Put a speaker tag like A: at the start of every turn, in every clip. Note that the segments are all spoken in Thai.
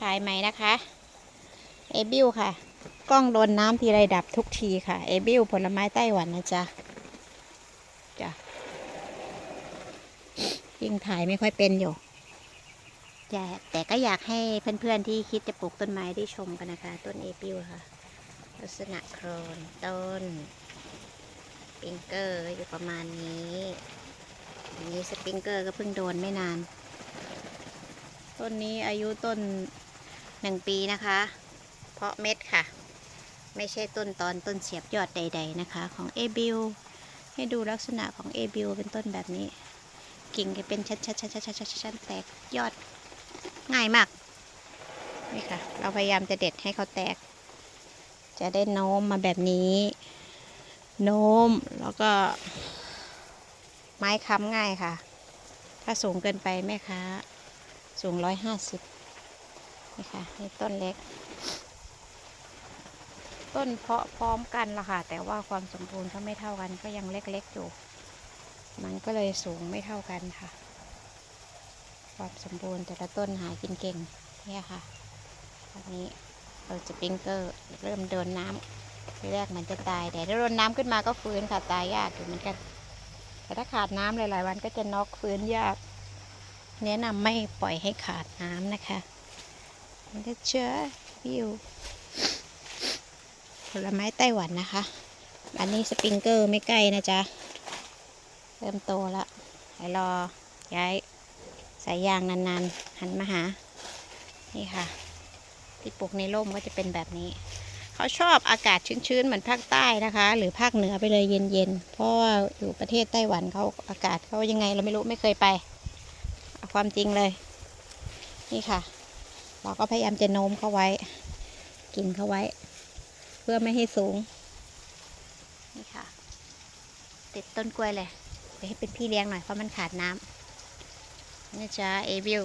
A: ถ่ายไหมนะคะเอบิวค่ะ กล้องโดนน้ำทีไรดับทุกทีค่ะเอบิวผลไม้ไต้หวันนะจ๊ะจ้ะยิ่งถ่ายไม่ค่อยเป็นอยู่แต่แต่ก็อยากให้เพื่อนๆที่คิดจะปลูกต้นไม้ได้ชมกันนะคะ ต้นเอบิวค่ะ ลักษณะโครนต้นสปริงเกอร์อยู่ประมาณนี้นนี้สปริงเกอร์ก็เพิ่งโดนไม่นาน ต้นนี้อายุต้น หนึ่งปีนะคะ เพาะเม็ดค่ะ ไม่ใช่ต้นตอนต้นเสียบยอดใด ๆนะคะ ของเอบิวให้ดูลักษณะของเอบิวเป็นต้นแบบนี้ กิ่งจะเป็นชัดๆๆๆๆๆแตกยอดง่ายมากนี่ค่ะ เราพยายามจะเด็ดให้เขาแตก จะได้โน้มมาแบบนี้ โน้มแล้วก็ ไม้ค้ำง่ายค่ะ ถ้าสูงเกินไปแม่ค้าสูงร้อยห้าสิบ นี่ค่ะนี่ต้นเล็ก ต้นเพาะพร้อมกันละค่ะ แต่ว่าความสมบูรณ์ก็ไม่เท่ากันก็ยังเล็กๆอยู่ มันก็เลยสูงไม่เท่ากันค่ะ ความสมบูรณ์แต่ละต้นหากินเก่งเนี่ยค่ะอันนี้เราจะปริงเกอร์เริ่มโดนน้ำทีแรกมันจะตายแต่ถ้าโดนน้ำขึ้นมาก็ฟื้นค่ะตายยากอยู่เหมือนกัน แต่ถ้าขาดน้ำหลาย ๆ วันก็จะน็อกฟื้นยาก แนะนำไม่ปล่อยให้ขาดน้ำนะคะ นะเชื้อวิวผลไม้ไต้หวันนะคะ อันนี้สปริงเกอร์ไม่ใกล้นะจ๊ะ เริ่มโตแล้วเดี๋ยวรอย้ายสายยางนานๆ หันมาหา นี่ค่ะ ที่ปลูกในร่มก็จะเป็นแบบนี้ เขาชอบอากาศชื้นๆ เหมือนภาคใต้นะคะ หรือภาคเหนือไปเลยเย็นๆ เพราะว่าอยู่ประเทศไต้หวันเขาอากาศเขายังไงเราไม่รู้ไม่เคยไปเอาความจริงเลย นี่ค่ะ เราก็พยายามจะโน้มเขาไว้ กินเขาไว้ เพื่อไม่ให้สูง นี่ค่ะ ติดต้นกล้วยเลย ไปให้เป็นพี่เลี้ยงหน่อยเพราะมันขาดน้ำนี่จ้าเอวิล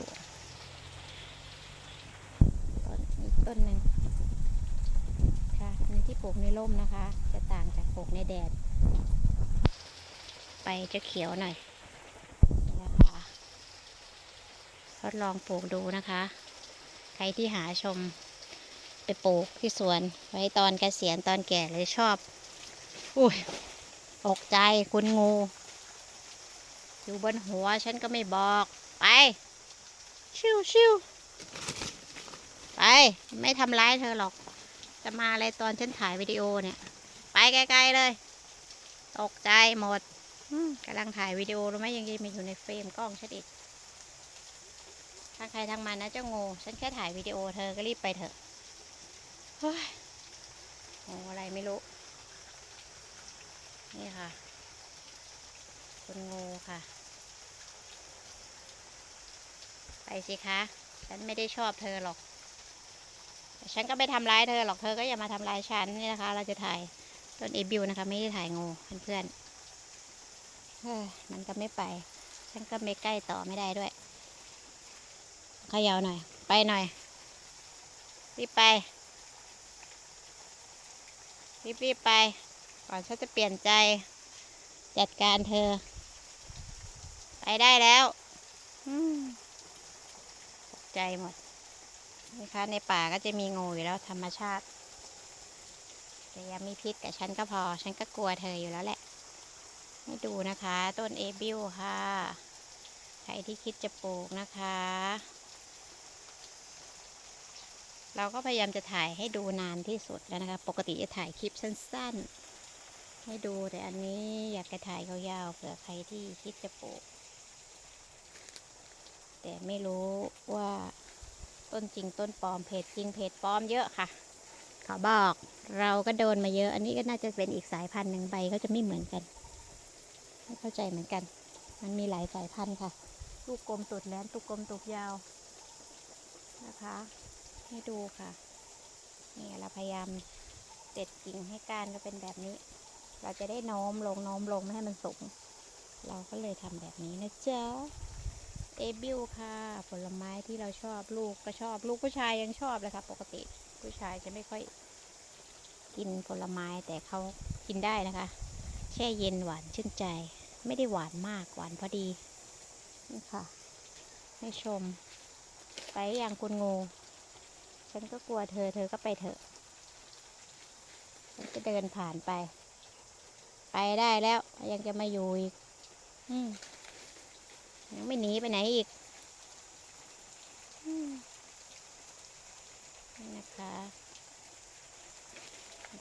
A: ต้นอีกต้นหนึ่งค่ะอันนี้ที่ปลูกในร่มนะคะ จะต่างจากปลูกในแดด ไปจะเขียวหน่อยนี่นะคะทดลองปลูกดูนะคะ ใครที่หาชมไปปลูกที่สวน ไว้ตอนเกษียณตอนแก่เลยชอบ อุ้ยตกใจคุณงู อยู่บนหัวฉันก็ไม่บอก ไป ชิวชิวไป ไม่ทำร้ายเธอหรอก จะมาอะไรตอนฉันถ่ายวิดีโอเนี่ย ไปไกลๆเลย ตกใจหมดกำลังถ่ายวิดีโอรู้ไหมยังจะมาอยู่ในเฟรมกล้องฉันอีกางใครทางมันนะเจ้างู ฉันแค่ถ่ายวิดีโอเธอก็รีบไปเถอะเฮ้ยโอ้อะไรไม่รู้ นี่ค่ะ คุณงูค่ะ ไปสิคะ ฉันไม่ได้ชอบเธอหรอก ฉันก็ไม่ทำร้ายเธอหรอก เธอก็อย่ามาทำร้ายฉันนี่นะคะ เราจะถ่ายต้นเอบิวนะคะ ไม่ได้ถ่ายงูเพื่อนๆมันก็ไม่ไป ฉันก็ไม่ใกล้ต่อไม่ได้ด้วย ขย่าหน่อย ไปหน่อย รีบไป รีบรีบไป ก่อนฉันจะเปลี่ยนใจ จัดการเธอ ไปได้แล้วอืมตกใจหมดนะคะในป่าก็จะมีงูอยู่แล้วธรรมชาติแต่ยังมีพิษกับฉันก็พอ ฉันก็กลัวเธออยู่แล้วแหละ ให้ดูนะคะ ต้นเอบิวค่ะ ใครที่คิดจะปลูกนะคะ เราก็พยายามจะถ่ายให้ดูนานที่สุดแล้วนะคะ ปกติจะถ่ายคลิปสั้น ๆ ให้ดูแต่อันนี้อยากจะถ่ายยาวๆเผื่อใครที่คิดจะปลูก แต่ไม่รู้ว่าต้นจริงต้นปลอมเพจจริงเพจปลอมเยอะค่ะขาบอกเราก็โดนมาเยอะ อันนี้ก็น่าจะเป็นอีกสายพันธุ์หนึ่งใบก็จะไม่เหมือนกันไม่เข้าใจเหมือนกัน มันมีหลายสายพันธุ์ค่ะ ลูกกลมตุดแหลมตุกกลมตุกยาวนะคะ ให้ดูค่ะ นี่เราพยายามเด็ดกิ่งให้ก้านก็เป็นแบบนี้ เราจะได้โน้มลงโน้มลงไม่ให้มันสูง เราก็เลยทำแบบนี้นะจ๊ะ เอบิวค่ะ ผลไม้ที่เราชอบลูกก็ชอบลูกผู้ชายยังชอบเลยค่ะปกติ ผู้ชายจะไม่ค่อยกินผลไม้แต่เขากินได้นะคะ แช่เย็นหวานชื่นใจ ไม่ได้หวานมากหวานพอดี นี่ค่ะ ให้ชม ไปอย่างคุณงู ฉันก็กลัวเธอ เธอก็ไปเถอะ ฉันจะเดินผ่านไป ไปได้แล้ว ยังจะมาอยู่อีก อืมยังไม่หนีไปไหนอีกอนะคะ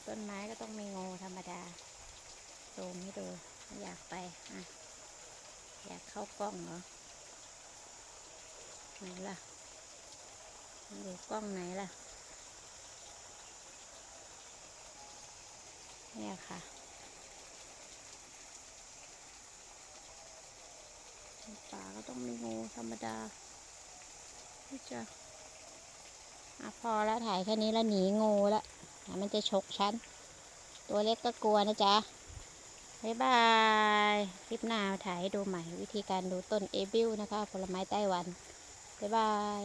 A: ต้นไม้ก็ต้องมีงูธรรมดาซูมให้ดู อยากไป อะ อยากเข้ากล้องเหรอไหนล่ะ มันอยู่กล้องไหนล่ะ เนี่ยค่ะป่าก็ต้องมีงูธรรมดาที่จะอะพอแล้วถ่ายแค่นี้แล้วหนีงูแล้วมันจะฉกฉัน ตัวเล็กก็กลัวนะจ๊ะบ๊ายบาย คลิปหน้าถ่ายให้ดูใหม่ วิธีการดูต้นเอบิวนะคะ ผลไม้ไต้หวันบ๊ายบาย